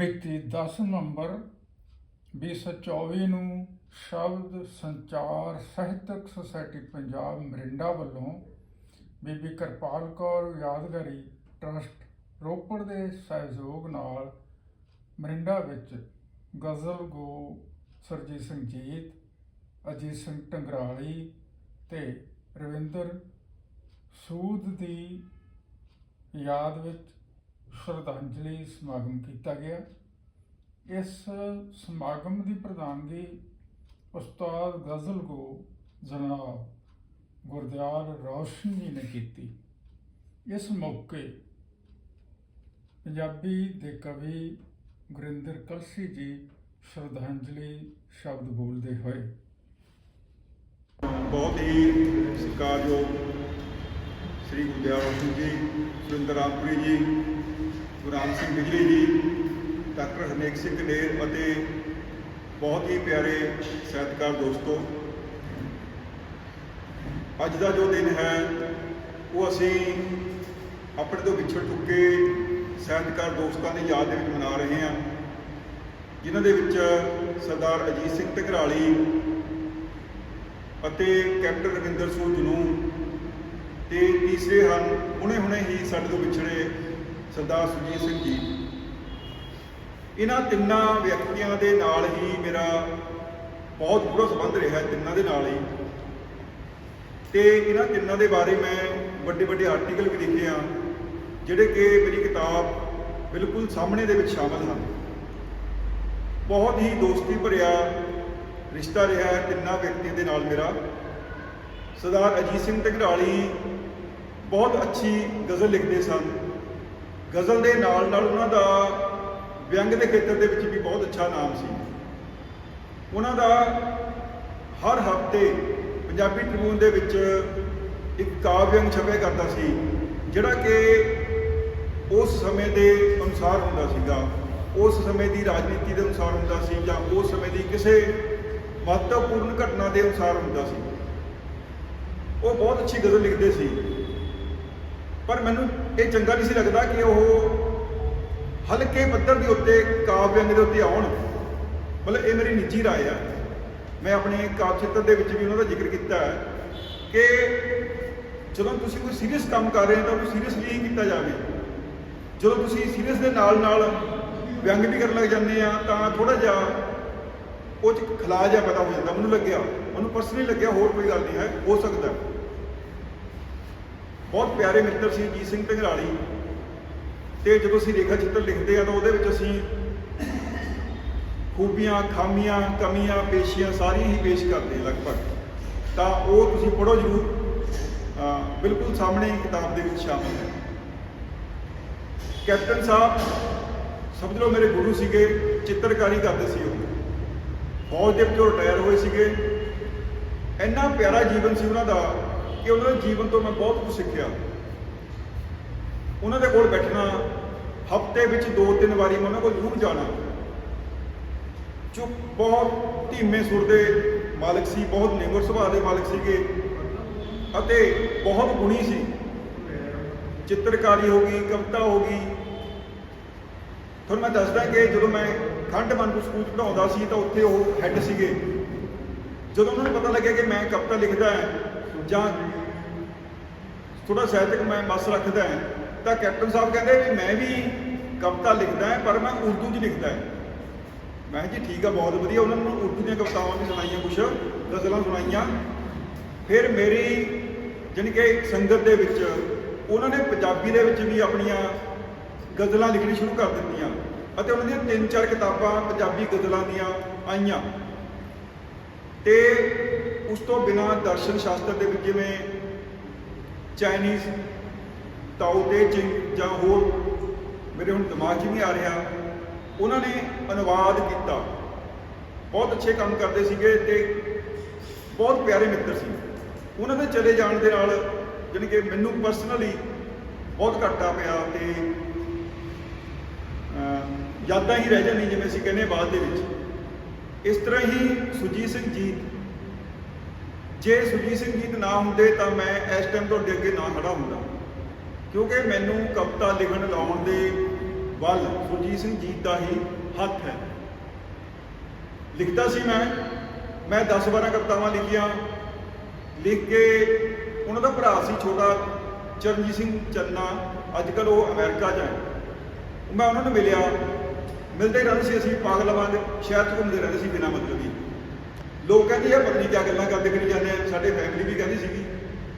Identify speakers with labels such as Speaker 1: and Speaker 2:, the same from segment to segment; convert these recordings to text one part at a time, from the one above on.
Speaker 1: ਮਿਤੀ 10 ਨਵੰਬਰ 2024 ਨੂੰ ਸ਼ਬਦ ਸੰਚਾਰ ਸਾਹਿਤਕ ਸੁਸਾਇਟੀ ਪੰਜਾਬ ਮਰਿੰਡਾ ਵੱਲੋਂ ਬੀਬੀ ਕਿਰਪਾਲ ਕੌਰ ਯਾਦਗਾਰੀ ਟਰਸਟ ਰੋਪੜ ਦੇ ਸਹਿਯੋਗ ਨਾਲ ਮਰਿੰਡਾ ਵਿੱਚ ਗਜ਼ਲ ਗੋ ਸਰਜੀਤ ਸਿੰਘ ਜੀਤ, ਅਜੀਤ ਸਿੰਘ ਟੰਗਰਾਲੀ ਤੇ ਰਵਿੰਦਰ ਸੂਦ ਦੀ ਯਾਦ ਵਿੱਚ ਸ਼ਰਧਾਂਜਲੀ ਸਮਾਗਮ ਕੀਤਾ ਗਿਆ। ਇਸ ਸਮਾਗਮ ਦੀ ਪ੍ਰਧਾਨਗੀ ਉਸਤਾਦ ਗਜ਼ਲ ਕੋ ਜਨਾਬ ਗੁਰਦਿਆਲ ਰੌਸ਼ਨ ਜੀ ਨੇ ਕੀਤੀ। ਇਸ ਮੌਕੇ ਪੰਜਾਬੀ ਦੇ ਕਵੀ ਗੁਰਿੰਦਰ ਕਲਸੀ ਜੀ ਸ਼ਰਧਾਂਜਲੀ ਸ਼ਬਦ ਬੋਲਦੇ ਹੋਏ।
Speaker 2: ਬਹੁਤ ਹੀ ਸਤਿਕਾਰਯੋਗ ਸ੍ਰੀ ਗੁਰਦਿਆਲ ਸਿੰਘ ਜੀ ਸੁਰਿੰਦਰ ਰਾਮਪੁਰੀ ਜੀ ਗੁਰਾਮ ਸਿੰਘ ਬਿਜਲੀ ਜੀ, ਡਾਕਟਰ ਹਰਨੇਕ ਸਿੰਘ ਨੇਰ ਅਤੇ ਬਹੁਤ ਹੀ ਪਿਆਰੇ ਸਾਹਿਤਕਾਰ ਦੋਸਤੋ, ਅੱਜ ਦਾ ਜੋ ਦਿਨ ਹੈ, ਉਹ ਅਸੀਂ ਆਪਣੇ ਤੋਂ ਵਿਛੜ ਚੁੱਕੇ ਸਾਹਿਤਕਾਰ ਦੋਸਤਾਂ ਦੀ ਯਾਦ ਦੇ ਵਿੱਚ ਮਨਾ ਰਹੇ ਹਾਂ, ਜਿਨ੍ਹਾਂ ਦੇ ਵਿੱਚ ਸਰਦਾਰ ਅਜੀਤ ਸਿੰਘ ਢਗਰਾਲੀ ਅਤੇ ਕੈਪਟਨ ਰਵਿੰਦਰ ਸੂਦ ਨੂੰ ਤੇ ਤੀਸਰੇ ਹਨ ਹੁਣੇ-ਹੁਣੇ ਹੀ ਸਾਡੇ ਤੋਂ ਵਿਛੜੇ ਸਰਦਾਰ ਸੁਜੀਤ ਸਿੰਘ ਜੀ। ਇਹਨਾਂ ਤਿੰਨਾਂ ਵਿਅਕਤੀਆਂ ਦੇ ਨਾਲ ਹੀ ਮੇਰਾ ਬਹੁਤ ਗੂੜਾ ਸੰਬੰਧ ਰਿਹਾ ਤਿੰਨਾਂ ਦੇ ਨਾਲ ਹੀ। ਤੇ ਇਹਨਾਂ ਤਿੰਨਾਂ ਦੇ ਬਾਰੇ ਮੈਂ ਵੱਡੇ ਵੱਡੇ ਆਰਟੀਕਲ ਵੀ ਲਿਖੇ ਆ, ਜਿਹੜੇ ਕਿ ਮੇਰੀ ਕਿਤਾਬ ਬਿਲਕੁਲ ਸਾਹਮਣੇ ਦੇ ਵਿੱਚ ਸ਼ਾਮਲ ਹਨ। ਬਹੁਤ ਹੀ ਦੋਸਤੀ ਭਰਿਆ ਰਿਸ਼ਤਾ ਰਿਹਾ ਤਿੰਨਾਂ ਵਿਅਕਤੀਆਂ ਦੇ ਨਾਲ ਮੇਰਾ। ਸਰਦਾਰ ਅਜੀਤ ਸਿੰਘ ਢਗਰਾਲੀ ਬਹੁਤ ਅੱਛੀ ਗਜ਼ਲ ਲਿਖਦੇ ਸਨ। ਗਜ਼ਲ ਦੇ ਨਾਲ ਨਾਲ ਉਹਨਾਂ ਦਾ ਵਿਅੰਗ ਦੇ ਖੇਤਰ ਦੇ ਵਿੱਚ ਵੀ ਬਹੁਤ ਅੱਛਾ ਨਾਮ ਸੀ। ਉਹਨਾਂ ਦਾ ਹਰ ਹਫ਼ਤੇ ਪੰਜਾਬੀ ਟ੍ਰਿਬਿਊਨ ਦੇ ਵਿੱਚ ਇੱਕ ਕਾਵਿਅੰਗ ਵਿਅੰਗ ਛਪਿਆ ਕਰਦਾ ਸੀ, ਜਿਹੜਾ ਕਿ ਉਸ ਸਮੇਂ ਦੇ ਅਨੁਸਾਰ ਹੁੰਦਾ ਸੀਗਾ। ਉਸ ਸਮੇਂ ਦੀ ਰਾਜਨੀਤੀ ਦੇ ਅਨੁਸਾਰ ਹੁੰਦਾ ਸੀ ਜਾਂ ਉਸ ਸਮੇਂ ਦੀ ਕਿਸੇ ਮਹੱਤਵਪੂਰਨ ਘਟਨਾ ਦੇ ਅਨੁਸਾਰ ਹੁੰਦਾ ਸੀ। ਉਹ ਬਹੁਤ ਅੱਛੀ ਗਜ਼ਲ ਲਿਖਦੇ ਸੀ। ਪਰ ਮੈਨੂੰ ਇਹ ਚੰਗਾ ਨਹੀਂ ਸੀ ਲੱਗਦਾ ਕਿ ਉਹ ਹਲਕੇ ਪੱਧਰ ਦੇ ਉੱਤੇ ਕਾਵਿ ਵਿਅੰਗ ਦੇ ਉੱਤੇ ਆਉਣ ਮਤਲਬ ਇਹ ਮੇਰੀ ਨਿੱਜੀ رائے ਆ ਮੈਂ ਆਪਣੇ ਕਾਵਿ ਚਿੱਤਰ ਦੇ ਵਿੱਚ ਵੀ ਉਹਨਾਂ ਦਾ ਜ਼ਿਕਰ ਕੀਤਾ ਹੈ ਕਿ ਜਦੋਂ ਤੁਸੀਂ ਕੋਈ ਸੀਰੀਅਸ ਕੰਮ ਕਰ ਰਹੇ ਹੋ ਤਾਂ ਉਹਨੂੰ ਸੀਰੀਅਸਲੀ ਹੀ ਕੀਤਾ ਜਾਵੇ ਜਦੋਂ ਤੁਸੀਂ ਸੀਰੀਅਸ ਦੇ ਨਾਲ ਨਾਲ ਵਿਅੰਗ ਵੀ ਕਰਨ ਲੱਗ ਜਾਂਦੇ ਆ ਤਾਂ ਥੋੜਾ ਜਿਹਾ ਉਹ ਚ ਖਲਾ ਜਿਹਾ ਪੈਦਾ ਹੋ ਜਾਂਦਾ ਮੈਨੂੰ ਲੱਗਿਆ ਮੈਨੂੰ ਪਰਸਨਲੀ ਲੱਗਿਆ ਹੋਰ ਕੋਈ ਗੱਲ ਨਹੀਂ ਹੈ ਹੋ ਸਕਦਾ ਬਹੁਤ ਪਿਆਰੇ ਮਿੱਤਰ ਸੀ ਜੀਤ ਸਿੰਘ ਢੰਗਰਾਲੀ। ਤੇ ਜਦੋਂ ਅਸੀਂ ਰੇਖਾ ਚਿੱਤਰ ਲਿਖਦੇ ਆ ਤਾਂ ਉਹਦੇ ਵਿੱਚ ਅਸੀਂ ਖੂਬੀਆਂ, ਖਾਮੀਆਂ, ਕਮੀਆਂ, ਪੇਸ਼ੀਆਂ ਸਾਰੀਆਂ ਹੀ ਪੇਸ਼ ਕਰਦੇ ਹਾਂ ਲਗਭਗ। ਤਾਂ ਉਹ ਤੁਸੀਂ ਪੜੋ ਜਰੂਰ। ਬਿਲਕੁਲ ਸਾਹਮਣੇ ਕਿਤਾਬ ਦੇ ਵਿੱਚ ਸ਼ਾਮਲ ਹੈ। ਕੈਪਟਨ ਸਾਹਿਬ, ਸਮਝ ਲਓ ਮੇਰੇ ਗੁਰੂ ਸੀਗੇ, ਚਿੱਤਰਕਾਰੀ ਕਰਦੇ ਸੀ ਉਹ। ਫੌਜ ਦੇ ਵਿੱਚੋਂ ਰਿਟਾਇਰ ਹੋਏ ਸੀਗੇ। ਇੰਨਾ ਪਿਆਰਾ ਜੀਵਨ ਸੀ ਉਹਨਾਂ ਦਾ। ਕਿ ਉਹਨਾਂ ਦੇ ਜੀਵਨ ਤੋਂ ਮੈਂ ਬਹੁਤ ਕੁਝ ਸਿੱਖਿਆ। ਉਹਨਾਂ ਦੇ ਕੋਲ ਬੈਠਣਾ, ਹਫ਼ਤੇ ਵਿੱਚ ਦੋ ਤਿੰਨ ਵਾਰੀ ਮੈਂ ਉਹਨਾਂ ਕੋਲ ਜ਼ਰੂਰ ਜਾਣਾ। ਚੁੱਪ ਬਹੁਤ ਧੀਮੇ ਸੁਰ ਦੇ ਮਾਲਕ ਸੀ, ਬਹੁਤ ਨਿਮਰ ਸੁਭਾਅ ਦੇ ਮਾਲਕ ਸੀਗੇ ਅਤੇ ਬਹੁਤ ਗੁਣੀ ਸੀ। ਚਿੱਤਰਕਾਰੀ ਹੋ ਗਈ, ਕਵਿਤਾ ਹੋ ਗਈ। ਤੁਹਾਨੂੰ ਮੈਂ ਦੱਸਦਾ ਕਿ ਜਦੋਂ ਮੈਂ ਖੰਡ ਮਨਪੁਰ ਸਕੂਲ 'ਚ ਪੜਾਉਂਦਾ ਸੀ ਤਾਂ ਉੱਥੇ ਉਹ ਹੈੱਡ ਸੀਗੇ। ਜਦੋਂ ਉਹਨਾਂ ਨੂੰ ਪਤਾ ਲੱਗਿਆ ਕਿ ਮੈਂ ਕਵਿਤਾ ਲਿਖਦਾ ਹਾਂ ਜਾਂ ਥੋੜਾ ਸਾਹਿਤਕ ਮੈਂ ਮਸ ਰੱਖਦਾ ਹਾਂ। ਤਾਂ ਕੈਪਟਨ ਸਾਹਿਬ ਕਹਿੰਦੇ ਵੀ ਮੈਂ ਵੀ ਕਵਿਤਾ ਲਿਖਦਾ ਹਾਂ, ਪਰ ਮੈਂ ਉਰਦੂ 'ਚ ਲਿਖਦਾ ਹਾਂ। ਮੈਂ ਕਿਹਾ ਜੀ ਠੀਕ ਆ, ਬਹੁਤ ਵਧੀਆ। ਉਹਨਾਂ ਨੂੰ ਉਰਦੂ ਦੀਆਂ ਕਵਿਤਾਵਾਂ ਵੀ ਸੁਣਾਈਆਂ, ਕੁਛ ਗਜ਼ਲਾਂ ਸੁਣਾਈਆਂ। ਫਿਰ ਮੇਰੀ ਜਾਣੀ ਕਿ ਸੰਗਤ ਦੇ ਵਿੱਚ, ਉਹਨਾਂ ਨੇ ਪੰਜਾਬੀ ਦੇ ਵਿੱਚ ਵੀ ਆਪਣੀਆਂ ਗਜ਼ਲਾਂ ਲਿਖਣੀ ਸ਼ੁਰੂ ਕਰ ਦਿੱਤੀਆਂ ਅਤੇ ਉਹਨਾਂ ਦੀਆਂ ਤਿੰਨ ਚਾਰ ਕਿਤਾਬਾਂ ਪੰਜਾਬੀ ਗਜ਼ਲਾਂ ਦੀਆਂ ਆਈਆਂ। ਤੇ ਉਸ ਤੋਂ ਬਿਨਾ ਦਰਸ਼ਨ ਸ਼ਾਸਤਰ ਦੇ ਵਿੱਚ ਜਿਵੇਂ ਚਾਈਨੀਜ਼ ਤਾਓ ਤੇ ਚਿੰਗ ਜਾਂ ਹੋਰ ਮੇਰੇ ਹੁਣ ਦਿਮਾਗ 'ਚ ਨਹੀਂ ਆ ਰਿਹਾ, ਉਹਨਾਂ ਨੇ ਅਨੁਵਾਦ ਕੀਤਾ। ਬਹੁਤ ਅੱਛੇ ਕੰਮ ਕਰਦੇ ਸੀਗੇ ਤੇ ਬਹੁਤ ਪਿਆਰੇ ਮਿੱਤਰ ਸੀ। ਉਹਨਾਂ ਦੇ ਚਲੇ ਜਾਣ ਦੇ ਨਾਲ ਜਾਣੀ ਕਿ ਮੈਨੂੰ ਪਰਸਨਲੀ ਬਹੁਤ ਘਾਟਾ ਪਿਆ ਤੇ ਯਾਦਾਂ ਹੀ ਰਹਿ ਜਾਂਦੀਆਂ ਜਿਵੇਂ ਅਸੀਂ ਕਹਿੰਦੇ ਹਾਂ ਬਾਅਦ ਦੇ ਵਿੱਚ। ਇਸ ਤਰ੍ਹਾਂ ਹੀ ਸੁਜੀਤ ਸਿੰਘ ਜੀ ਜੇ ਸੁਰਜੀਤ ਸਿੰਘ ਜੀ ਨਾ ਹੁੰਦੇ ਤਾਂ ਮੈਂ ਇਸ ਟਾਈਮ ਤੁਹਾਡੇ ਅੱਗੇ ਨਾ ਖੜਾ ਹੁੰਦਾ। ਕਿਉਂਕਿ ਮੈਨੂੰ ਕਵਿਤਾ ਲਿਖਣ ਲਾਉਣ ਦੇ ਵੱਲ ਸੁਰਜੀਤ ਸਿੰਘ ਜੀਤ ਦਾ ਹੀ ਹੱਥ ਹੈ। ਲਿਖਦਾ ਸੀ ਮੈਂ। ਮੈਂ 10-12 ਕਵਿਤਾਵਾਂ ਲਿਖੀਆਂ। ਲਿਖ ਕੇ ਉਹਨਾਂ ਦਾ ਭਰਾ ਸੀ ਛੋਟਾ ਚਰਨਜੀਤ ਸਿੰਘ ਚੰਨਾ। ਅੱਜ ਕੱਲ ਉਹ ਅਮਰੀਕਾ 'ਚ ਹੈ। ਮੈਂ ਉਹਨਾਂ ਨੂੰ ਮਿਲਿਆ। ਮਿਲਦੇ ਰਹਿੰਦੇ ਸੀ ਅਸੀਂ ਪਾਗਲਵਾਨ ਸ਼ਹਿਰ 'ਚ ਘੁੰਮਦੇ ਰਹਿੰਦੇ ਸੀ ਬਿਨਾਂ ਮਤਲਬ ਹੀ। ਲੋਕ ਕਹਿੰਦੇ ਆ ਪਤਨੀ ਕਿਆ ਗੱਲਾਂ ਕਰਦੇ ਕਰੀ ਜਾਂਦੇ ਆ? ਸਾਡੇ ਫੈਮਿਲੀ ਵੀ ਕਹਿੰਦੀ ਸੀਗੀ।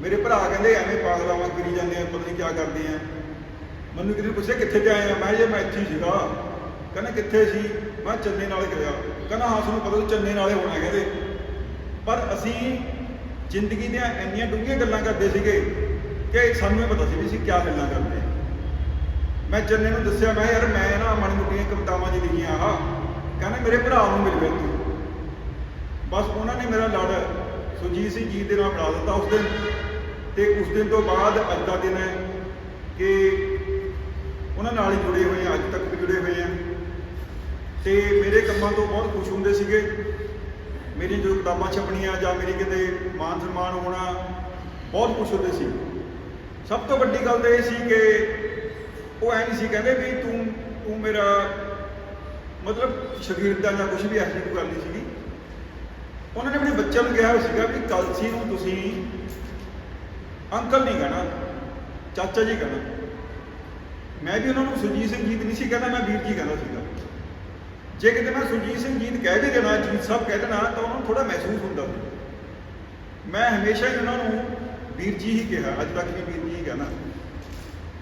Speaker 2: ਮੇਰੇ ਭਰਾ ਕਹਿੰਦੇ ਐਵੇਂ ਪਾਗਲਾਵਾਂ ਕਰੀ ਜਾਂਦੇ ਆ, ਪਤਨੀ ਕਿਆ ਕਰਦੇ ਆ? ਮੈਨੂੰ ਕਿਤੇ ਪੁੱਛਿਆ ਕਿੱਥੇ ਤੇ ਆਏ ਆ? ਮੈਂ ਜੇ, ਮੈਂ ਇੱਥੇ ਹੀ ਸੀਗਾ। ਕਹਿੰਦਾ ਕਿੱਥੇ ਸੀ? ਮੈਂ ਚੰਨੇ ਨਾਲ ਗਿਆ। ਕਹਿੰਦਾ ਹਾਂ, ਤੁਹਾਨੂੰ ਪਤਾ ਚੰਨੇ ਨਾਲੇ ਹੋਣਾ ਕਹਿੰਦੇ ਪਰ ਅਸੀਂ ਜ਼ਿੰਦਗੀ ਦੀਆਂ ਇੰਨੀਆਂ ਡੂੰਘੀਆਂ ਗੱਲਾਂ ਕਰਦੇ ਸੀਗੇ ਕਿ ਸਾਨੂੰ ਇਹ ਪਤਾ ਸੀ ਵੀ ਅਸੀਂ ਕਿਆ ਗੱਲਾਂ ਕਰਦੇ ਹਾਂ ਮੈਂ ਚੰਨੇ ਨੂੰ ਦੱਸਿਆ, ਮੈਂ ਯਾਰ ਮੈਂ ਨਾ ਮਨ ਮੁੱਟੀਆਂ ਕਵਿਤਾਵਾਂ ਜੀ ਲਿਖੀਆਂ ਆ। ਕਹਿੰਦਾ ਮੇਰੇ ਭਰਾ ਨੂੰ ਮਿਲ ਗਿਆ ਤੂੰ। ਬਸ ਉਹਨਾਂ ਨੇ ਮੇਰਾ ਲੜ ਸੁਰਜੀਤ ਸਿੰਘ ਜੀ ਦੇ ਨਾਲ ਬਣਾ ਦਿੱਤਾ ਉਸ ਦਿਨ। ਤੇ ਉਸ ਦਿਨ ਤੋਂ ਬਾਅਦ ਅੱਜ ਦਾ ਦਿਨ ਹੈ ਕਿ ਉਹਨਾਂ ਨਾਲ ਹੀ ਜੁੜੇ ਹੋਏ ਆ, ਅੱਜ ਤੱਕ ਵੀ ਜੁੜੇ ਹੋਏ ਆ। ਤੇ ਮੇਰੇ ਕੰਮਾਂ ਤੋਂ ਬਹੁਤ ਖੁਸ਼ ਹੁੰਦੇ ਸੀਗੇ। ਮੇਰੀ ਜੋ ਕਿਤਾਬਾਂ ਛਪਣੀਆਂ ਜਾਂ ਮੇਰੀ ਕਿਤੇ ਮਾਨ ਸਨਮਾਨ ਹੋਣਾ, ਬਹੁਤ ਖੁਸ਼ ਹੁੰਦੇ ਸੀ। ਸਭ ਤੋਂ ਵੱਡੀ ਗੱਲ ਤਾਂ ਇਹ ਸੀ ਕਿ ਉਹ ਐ ਨਹੀਂ ਸੀ ਕਹਿੰਦੇ ਵੀ ਤੂੰ ਤੂੰ ਮੇਰਾ ਮਤਲਬ ਸ਼ਗੀਰਦਾ ਜਾਂ ਕੁਝ ਵੀ ਐਸੀ ਕੋਈ ਗੱਲ ਨਹੀਂ ਸੀਗੀ। ਉਹਨਾਂ ਨੇ ਆਪਣੇ ਬੱਚਿਆਂ ਨੂੰ ਕਿਹਾ ਹੋਇਆ ਸੀਗਾ ਵੀ ਕਲਸੀ ਨੂੰ ਤੁਸੀਂ ਅੰਕਲ ਨਹੀਂ ਕਹਿਣਾ, ਚਾਚਾ ਜੀ ਕਹਿਣਾ। ਮੈਂ ਵੀ ਉਹਨਾਂ ਨੂੰ ਸੁਰਜੀਤ ਸਿੰਘ ਜੀਤ ਨਹੀਂ ਸੀ ਕਹਿੰਦਾ, ਮੈਂ ਵੀਰ ਜੀ ਕਹਿੰਦਾ ਸੀਗਾ। ਜੇ ਕਿਤੇ ਮੈਂ ਸੁਰਜੀਤ ਸਿੰਘ ਜੀਤ ਕਹਿ ਵੀ ਦੇਣਾ, ਜੀਤ ਸਾਹਿਬ ਕਹਿ ਦੇਣਾ, ਤਾਂ ਉਹਨਾਂ ਨੂੰ ਥੋੜਾ ਮਹਿਸੂਸ ਹੁੰਦਾ। ਸੀ ਮੈਂ ਹਮੇਸ਼ਾ ਹੀ ਉਹਨਾਂ ਨੂੰ ਵੀਰ ਜੀ ਹੀ ਕਿਹਾ, ਅੱਜ ਤੱਕ ਵੀ ਵੀਰ ਜੀ ਹੀ ਕਹਿਣਾ।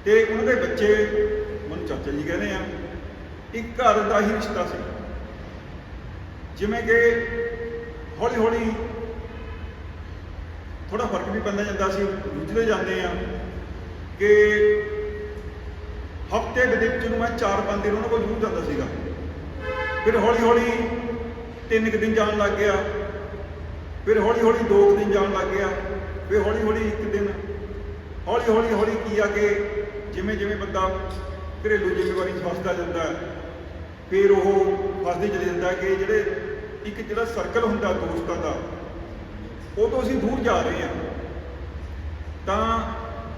Speaker 2: ਤੇ ਉਹਨਾਂ ਦੇ ਬੱਚੇ ਮੈਨੂੰ ਚਾਚਾ ਜੀ ਕਹਿੰਦੇ ਆ, ਇੱਕ ਘਰ ਦਾ ਹੀ ਰਿਸ਼ਤਾ ਸੀ। ਜਿਵੇਂ ਕਿ ਹੌਲੀ ਹੌਲੀ ਥੋੜਾ ਫ਼ਰਕ ਵੀ ਪੈਂਦਾ ਜਾਂਦਾ ਸੀ, ਰੁੱਝਦੇ ਜਾਂਦੇ ਆ ਕਿ ਹਫ਼ਤੇ ਦੇ ਵਿੱਚ ਨੂੰ ਮੈਂ 4-5 ਦਿਨ ਉਹਨਾਂ ਕੋਲ ਜ਼ਰੂਰ ਜਾਂਦਾ ਸੀਗਾ। ਫਿਰ ਹੌਲੀ ਹੌਲੀ ਤਿੰਨ ਕੁ ਦਿਨ ਜਾਣ ਲੱਗ ਗਿਆ, ਫਿਰ ਹੌਲੀ ਹੌਲੀ ਦੋ ਕੁ ਦਿਨ ਜਾਣ ਲੱਗ ਗਿਆ, ਫਿਰ ਹੌਲੀ ਹੌਲੀ ਇੱਕ ਦਿਨ। ਹੌਲੀ ਹੌਲੀ ਹੌਲੀ ਕੀ ਆ ਕਿ ਜਿਵੇਂ ਜਿਵੇਂ ਬੰਦਾ ਘਰੇਲੂ ਜ਼ਿੰਮੇਵਾਰੀ 'ਚ ਫਸਦਾ ਜਾਂਦਾ, ਫਿਰ ਉਹ ਫਸਦੇ ਚਲੇ ਜਾਂਦਾ ਕਿ ਜਿਹੜੇ ਇੱਕ ਜਿਹੜਾ ਸਰਕਲ ਹੁੰਦਾ ਦੋਸਤਾਂ ਦਾ, ਉਹ ਤੋਂ ਅਸੀਂ ਦੂਰ ਜਾ ਰਹੇ ਹਾਂ। ਤਾਂ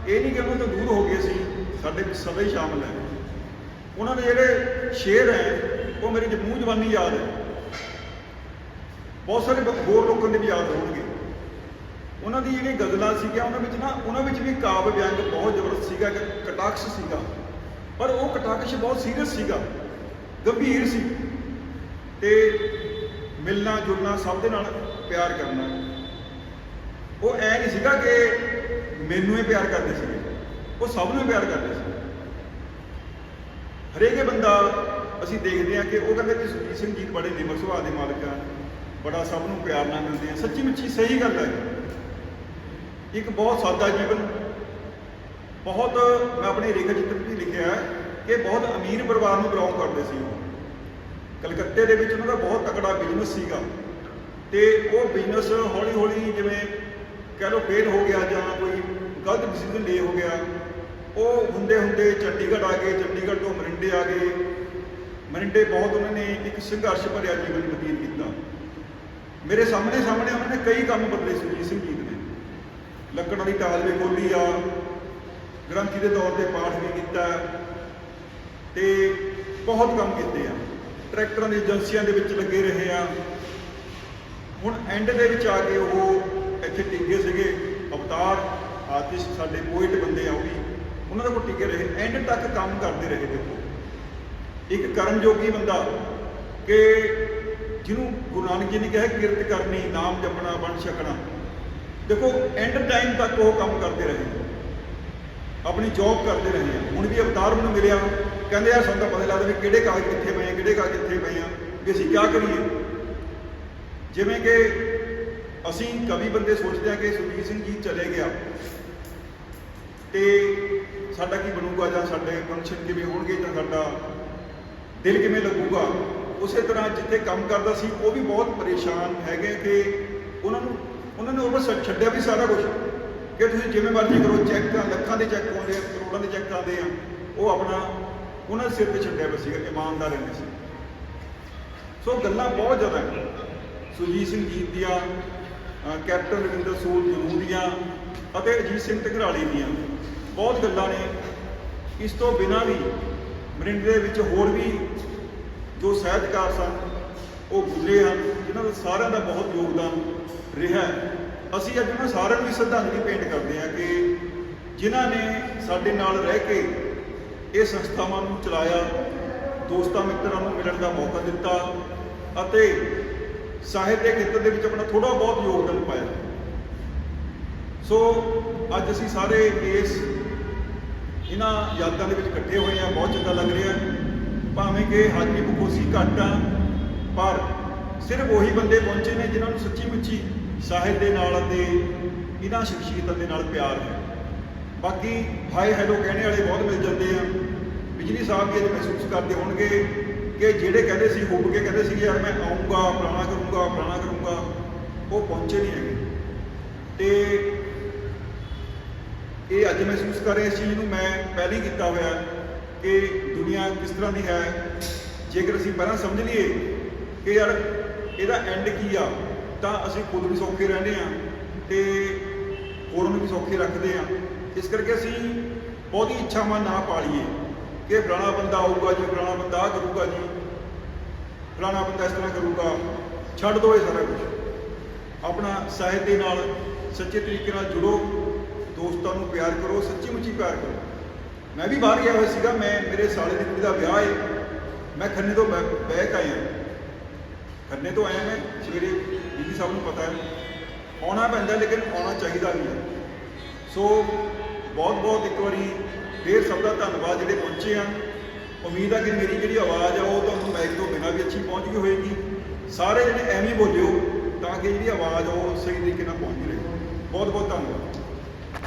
Speaker 2: ਇਹ ਨਹੀਂ ਕਿ ਉਹਨਾਂ ਤੋਂ ਦੂਰ ਹੋ ਗਏ ਸੀ, ਸਾਡੇ ਵਿੱਚ ਸਦਾ ਹੀ ਸ਼ਾਮਲ ਹੈ। ਉਹਨਾਂ ਦੇ ਜਿਹੜੇ ਸ਼ੇਰ ਹੈ, ਉਹ ਮੇਰੇ ਮੂੰਹ ਜਵਾਨੀ ਯਾਦ ਹੈ। ਬਹੁਤ ਸਾਰੇ ਹੋਰ ਲੋਕਾਂ ਦੇ ਵੀ ਯਾਦ ਹੋਣਗੇ। ਉਹਨਾਂ ਦੀ ਜਿਹੜੀ ਗਜ਼ਲਾਂ ਸੀਗੀਆਂ, ਉਹਨਾਂ ਵਿੱਚ ਨਾ, ਉਹਨਾਂ ਵਿੱਚ ਵੀ ਕਾਵ ਵਿਅੰਗ ਬਹੁਤ ਜ਼ਬਰਦਸਤ ਸੀਗਾ, ਇੱਕ ਕਟਾਕਸ਼ ਸੀਗਾ। ਪਰ ਉਹ ਕਟਾਕਸ਼ ਬਹੁਤ ਸੀਰੀਅਸ ਸੀਗਾ, ਗੰਭੀਰ ਸੀ। ਤੇ ਮਿਲਣਾ ਜੁਲਣਾ ਸਭ ਦੇ ਨਾਲ ਪਿਆਰ ਕਰਨਾ। ਉਹ ਐ ਨਹੀਂ ਸੀਗਾ ਕਿ ਮੈਨੂੰ ਹੀ ਪਿਆਰ ਕਰਦੇ ਸੀਗੇ। ਉਹ ਸਭ ਨੂੰ ਹੀ ਪਿਆਰ ਕਰਦੇ ਸੀ। ਹਰੇਕ ਬੰਦਾ ਅਸੀਂ ਦੇਖਦੇ ਹਾਂ ਕਿ ਉਹ ਕਹਿੰਦੇ ਕਿ ਸੁਰਜੀਤ ਸਿੰਘ ਜੀ ਬੜੇ ਨਿਮਰ ਸੁਭਾਅ ਦੇ ਮਾਲਕ ਆ, ਬੜਾ ਸਭ ਨੂੰ ਪਿਆਰ ਨਾਲ ਮਿਲਦੇ ਆ। ਸੱਚੀ ਮੁੱਚੀ ਸਹੀ ਗੱਲ ਹੈ ਇੱਕ ਬਹੁਤ ਸਾਦਾ ਜੀਵਨ। ਬਹੁਤ ਮੈਂ ਆਪਣੇ ਰੇਖਾ ਚਿੱਤਰ ਵੀ ਲਿਖਿਆ ਹੈ ਕਿ ਬਹੁਤ ਅਮੀਰ ਪਰਿਵਾਰ ਨੂੰ ਬਿਲੋਂਗ ਕਰਦੇ ਸੀ ਉਹ। ਕਲਕੱਤੇ ਦੇ ਵਿੱਚ ਉਹਨਾਂ ਦਾ ਬਹੁਤ ਤਕੜਾ ਬਿਜ਼ਨਸ ਸੀਗਾ। ਤੇ ਉਹ ਬਿਜ਼ਨਸ ਹੌਲੀ ਹੌਲੀ ਜਿਵੇਂ ਕਹਿ ਲਓ ਫੇਲ ਹੋ ਗਿਆ ਜਾਂ ਕੋਈ ਗਲਤ ਡਿਸੀਜਨ ਲੇ ਹੋ ਗਿਆ, ਉਹ ਹੁੰਦੇ ਹੁੰਦੇ ਚੰਡੀਗੜ੍ਹ ਆ ਗਏ, ਚੰਡੀਗੜ੍ਹ ਤੋਂ ਮਰਿੰਡੇ ਆ ਗਏ। ਮਰਿੰਡੇ ਬਹੁਤ ਉਹਨਾਂ ਨੇ ਇੱਕ ਸੰਘਰਸ਼ ਭਰਿਆ ਜੀਵਨ ਬਤੀਤ ਕੀਤਾ। ਮੇਰੇ ਸਾਹਮਣੇ ਸਾਹਮਣੇ ਉਹਨਾਂ ਨੇ ਕਈ ਕੰਮ ਬਦਲੇ ਸੁਰਜੀਤ ਸਿੰਘ ਜੀਤ ਨੇ ਲੱਕੜਾਂ ਦੀ ਟਾਲ ਵੀ ਖੋਲੀ ਆ, ਗ੍ਰੰਥੀ ਦੇ ਤੌਰ ਤੇ ਪਾਠ ਵੀ ਕੀਤਾ, ਤੇ ਬਹੁਤ ਕੰਮ ਕੀਤੇ ਆ। ਟਰੈਕਟਰਾਂ ਦੀ ਏਜੰਸੀਆਂ ਦੇ ਵਿੱਚ ਲੱਗੇ ਰਹੇ ਆ। ਹੁਣ ਐਂਡ ਦੇ ਵਿੱਚ ਆ ਕੇ ਉਹ ਇੱਥੇ ਟਿੱਕੇ ਸੀਗੇ। ਅਵਤਾਰ ਆਰਟਿਸਟ ਸਾਡੇ ਪੋਇਟ ਬੰਦੇ ਆ ਉਹ ਵੀ। ਉਹਨਾਂ ਦੇ ਕੋਲ ਟਿਕੇ ਰਹੇ। ਐਂਡ ਤੱਕ ਕੰਮ ਕਰਦੇ ਰਹੇ ਦੇਖੋ। ਇੱਕ ਕਰਮਯੋਗੀ ਬੰਦਾ ਕਿ ਜਿਹਨੂੰ ਗੁਰੂ ਨਾਨਕ ਜੀ ਨੇ ਕਿਹਾ, ਕਿਰਤ ਕਰਨੀ, ਨਾਮ ਜਪਣਾ ਬਣ ਛਕਣਾ। ਦੇਖੋ ਐਂਡ ਟਾਈਮ ਤੱਕ ਉਹ ਕੰਮ ਕਰਦੇ ਰਹੇ। ਆਪਣੀ ਜੌਬ ਕਰਦੇ ਰਹੇ ਆ। ਹੁਣ ਵੀ ਅਵਤਾਰ ਮੈਨੂੰ ਮਿਲਿਆ। ਕਹਿੰਦੇ ਯਾਰ ਸਾਨੂੰ ਤਾਂ ਪਤਾ ਲੱਗਦਾ ਵੀ ਕਿਹੜੇ ਕਾਗਜ਼ ਕਿੱਥੇ ਕਿਹੜੇ ਕਾਗਜ਼ ਕਿੱਥੇ ਪਏ ਆ ਵੀ ਅਸੀਂ ਕੀ ਕਰੀਏ? ਜਿਵੇਂ ਕਿ ਅਸੀਂ ਕਵੀ ਬੰਦੇ ਸੋਚਦੇ ਆ ਕਿ ਸੁਰਜੀਤ ਸਿੰਘ ਜੀ ਚਲੇ ਗਿਆ ਤੇ ਸਾਡਾ ਕੀ ਬਣੂਗਾ ਜਾਂ ਸਾਡੇ ਫੰਕਸ਼ਨ ਕਿਵੇਂ ਹੋਣਗੇ ਜਾਂ ਸਾਡਾ ਦਿਲ ਕਿਵੇਂ ਲੱਗੂਗਾ, ਉਸੇ ਤਰ੍ਹਾਂ ਜਿੱਥੇ ਕੰਮ ਕਰਦਾ ਸੀ, ਉਹ ਵੀ ਬਹੁਤ ਪਰੇਸ਼ਾਨ ਹੈਗੇ ਕਿ ਉਹਨਾਂ ਨੂੰ, ਉਹਨਾਂ ਨੇ ਉਹ ਛੱਡਿਆ ਵੀ ਸਾਰਾ ਕੁਝ ਕਿ ਤੁਸੀਂ ਜਿਵੇਂ ਮਰਜ਼ੀ ਕਰੋ, ਚੈੱਕ ਲੱਖਾਂ ਦੇ ਚੈੱਕ ਆਉਂਦੇ ਆ, ਕਰੋੜਾਂ ਦੇ ਚੈੱਕ ਆਉਂਦੇ ਆ, ਉਹ ਆਪਣਾ ਉਹਨਾਂ ਦੇ ਸਿਰ ਤੇ ਛੱਡਿਆ ਹੋਇਆ ਸੀਗਾ, ਇਮਾਨਦਾਰ ਰਹਿੰਦੇ ਸੀ। ਸੋ ਗੱਲਾਂ ਬਹੁਤ ਜ਼ਿਆਦਾ ਹੈ ਸੁਰਜੀਤ ਸਿੰਘ ਜੀਤ ਦੀਆਂ ਕੈਪਟਨ ਰਵਿੰਦਰ ਸੂਦ ਜਰੂਰ ਦੀਆਂ ਅਤੇ ਅਜੀਤ ਸਿੰਘ ਢਗਰਾਲੀ ਦੀਆਂ। ਬਹੁਤ ਗੱਲਾਂ ਨੇ। ਇਸ ਤੋਂ ਬਿਨਾਂ ਵੀ ਮਰਿੰਡ ਦੇ ਵਿੱਚ ਹੋਰ ਵੀ ਜੋ ਸਾਹਿਤਕਾਰ ਸਨ, ਉਹ ਗੁਜ਼ਰੇ ਹਨ, ਜਿਨ੍ਹਾਂ ਦਾ ਸਾਰਿਆਂ ਦਾ ਬਹੁਤ ਯੋਗਦਾਨ ਰਿਹਾ ਅਸੀਂ ਅੱਜ ਉਹਨਾਂ ਸਾਰਿਆਂ ਨੂੰ ਸ਼ਰਧਾਂਜਲੀ ਭੇਂਟ ਕਰਦੇ ਹਾਂ ਕਿ ਜਿਨ੍ਹਾਂ ਨੇ ਸਾਡੇ ਨਾਲ ਰਹਿ ਕੇ ਇਹ ਸੰਸਥਾਵਾਂ ਨੂੰ ਚਲਾਇਆ, ਦੋਸਤਾਂ ਮਿੱਤਰਾਂ ਨੂੰ ਮਿਲਣ ਦਾ ਮੌਕਾ ਦਿੱਤਾ ਅਤੇ ਸਾਹਿਤ ਦੇ ਖੇਤਰ ਦੇ ਵਿੱਚ ਆਪਣਾ ਥੋੜਾ ਬਹੁਤ ਯੋਗਦਾਨ ਪਾਇਆ। ਸੋ ਅੱਜ ਅਸੀਂ ਸਾਰੇ ਇਸ ਇਹਨਾਂ ਯਾਦਾਂ ਦੇ ਵਿੱਚ ਇਕੱਠੇ ਹੋਏ ਆ ਬਹੁਤ ਚੰਗਾ ਲੱਗ ਰਿਹਾ। ਭਾਵੇਂ ਕਿ ਹਾਜੀ ਬਖੋਸੀ ਘੱਟ ਆ, ਪਰ ਸਿਰਫ ਉਹੀ ਬੰਦੇ ਪਹੁੰਚੇ ਨੇ ਜਿਨ੍ਹਾਂ ਨੂੰ ਸੱਚੀ ਮੁੱਚੀ ਸਾਹਿਤ ਦੇ ਨਾਲ ਅਤੇ ਇਹਨਾਂ ਸ਼ਖਸੀਅਤਾਂ ਦੇ ਨਾਲ ਪਿਆਰ ਹੈ। ਬਾਕੀ ਹਾਈ ਹੈਲੋ ਕਹਿਣੇ ਵਾਲੇ ਬਹੁਤ ਮਿਲ ਜਾਂਦੇ ਆ। ਬਿਜਲੀ ਸਾਹਿਬ ਵੀ ਇਹ ਮਹਿਸੂਸ ਕਰਦੇ ਹੋਣਗੇ ਕਿ ਜਿਹੜੇ ਕਹਿੰਦੇ ਸੀ ਹੁੱਬ ਕੇ ਕਹਿੰਦੇ ਸੀ ਯਾਰ ਮੈਂ ਆਉਂਗਾ ਫਲਾਣਾ ਕਰੂੰਗਾ ਫਲਾਣਾ ਕਰੂੰਗਾ। ਉਹ ਪਹੁੰਚੇ ਨਹੀਂ ਹੈਗੇ। ਤੇ ਇਹ ਅੱਜ ਮਹਿਸੂਸ ਕਰ ਰਹੇ ਇਸ ਚੀਜ਼ ਨੂੰ ਮੈਂ ਪਹਿਲਾਂ ਹੀ ਕੀਤਾ ਹੋਇਆ ਕਿ ਦੁਨੀਆ ਕਿਸ ਤਰ੍ਹਾਂ ਦੀ ਹੈ। ਜੇਕਰ ਅਸੀਂ ਪਹਿਲਾਂ ਸਮਝ ਲਈਏ ਕਿ ਯਾਰ ਇਹਦਾ ਐਂਡ ਕੀ ਆ, ਤਾਂ ਅਸੀਂ ਖੁਦ ਵੀ ਸੌਖੇ ਰਹਿੰਦੇ ਆ ਤੇ ਹੋਰਾਂ ਨੂੰ ਵੀ ਸੌਖੇ ਰੱਖਦੇ ਆ। ਇਸ ਕਰਕੇ ਅਸੀਂ ਬਹੁਤੀ ਇੱਛਾਵਾਂ ਨਾ ਪਾਲੀਏ ਕਿ ਫਲਾਣਾ ਬੰਦਾ ਆਊਗਾ ਜੀ, ਫਲਾਣਾ ਬੰਦਾ ਆਹ ਕਰੂਗਾ ਜੀ, ਫਲਾਣਾ ਬੰਦਾ ਇਸ ਤਰ੍ਹਾਂ ਕਰੂਗਾ, ਛੱਡ ਦਿਓ ਇਹ ਸਾਰਾ ਕੁਝ ਆਪਣਾ ਸਾਹਿਤ ਦੇ ਨਾਲ, ਸੱਚੇ ਤਰੀਕੇ ਨਾਲ ਜੁੜੋ, ਦੋਸਤਾਂ ਨੂੰ ਪਿਆਰ ਕਰੋ, ਸੱਚੀ ਮੁੱਚੀ ਪਿਆਰ ਕਰੋ। ਮੈਂ ਵੀ ਬਾਹਰ ਗਿਆ ਹੋਇਆ ਸੀਗਾ, ਮੈਂ, ਮੇਰੇ ਸਾਲੇ ਦੀ ਕੁੜੀ ਦਾ ਵਿਆਹ ਹੈ। ਮੈਂ ਖੰਨੇ ਤੋਂ ਬੈ- ਬੈਕ ਆਇਆ। ਖੰਨੇ ਤੋਂ ਆਇਆ ਮੈਂ, ਸਵੇਰੇ ਬੀਬੀ ਸਾਹਿਬ ਨੂੰ ਪਤਾ ਹੈ। ਆਉਣਾ ਪੈਂਦਾ, ਲੇਕਿਨ ਆਉਣਾ ਚਾਹੀਦਾ ਵੀ ਹੈ। ਸੋ ਬਹੁਤ ਬਹੁਤ ਇੱਕ ਵਾਰੀ ਫੇਰ ਸਭ ਦਾ ਧੰਨਵਾਦ ਜਿਹੜੇ ਪਹੁੰਚੇ ਆ। ਉਮੀਦ ਆ ਕਿ ਮੇਰੀ ਜਿਹੜੀ ਆਵਾਜ਼ ਆ, ਉਹ ਤੁਹਾਨੂੰ ਮਾਈਕ ਤੋਂ ਬਿਨਾਂ ਵੀ ਅੱਛੀ ਪਹੁੰਚ ਗਈ ਹੋਏਗੀ। ਸਾਰੇ ਜਿਹੜੇ ਐਵੇਂ ਬੋਲਿਓ ਤਾਂ ਕਿ ਜਿਹੜੀ ਆਵਾਜ਼ ਆ, ਉਹ ਸਹੀ ਤਰੀਕੇ ਨਾਲ ਪਹੁੰਚ ਰਹੇ। ਬਹੁਤ ਬਹੁਤ ਧੰਨਵਾਦ।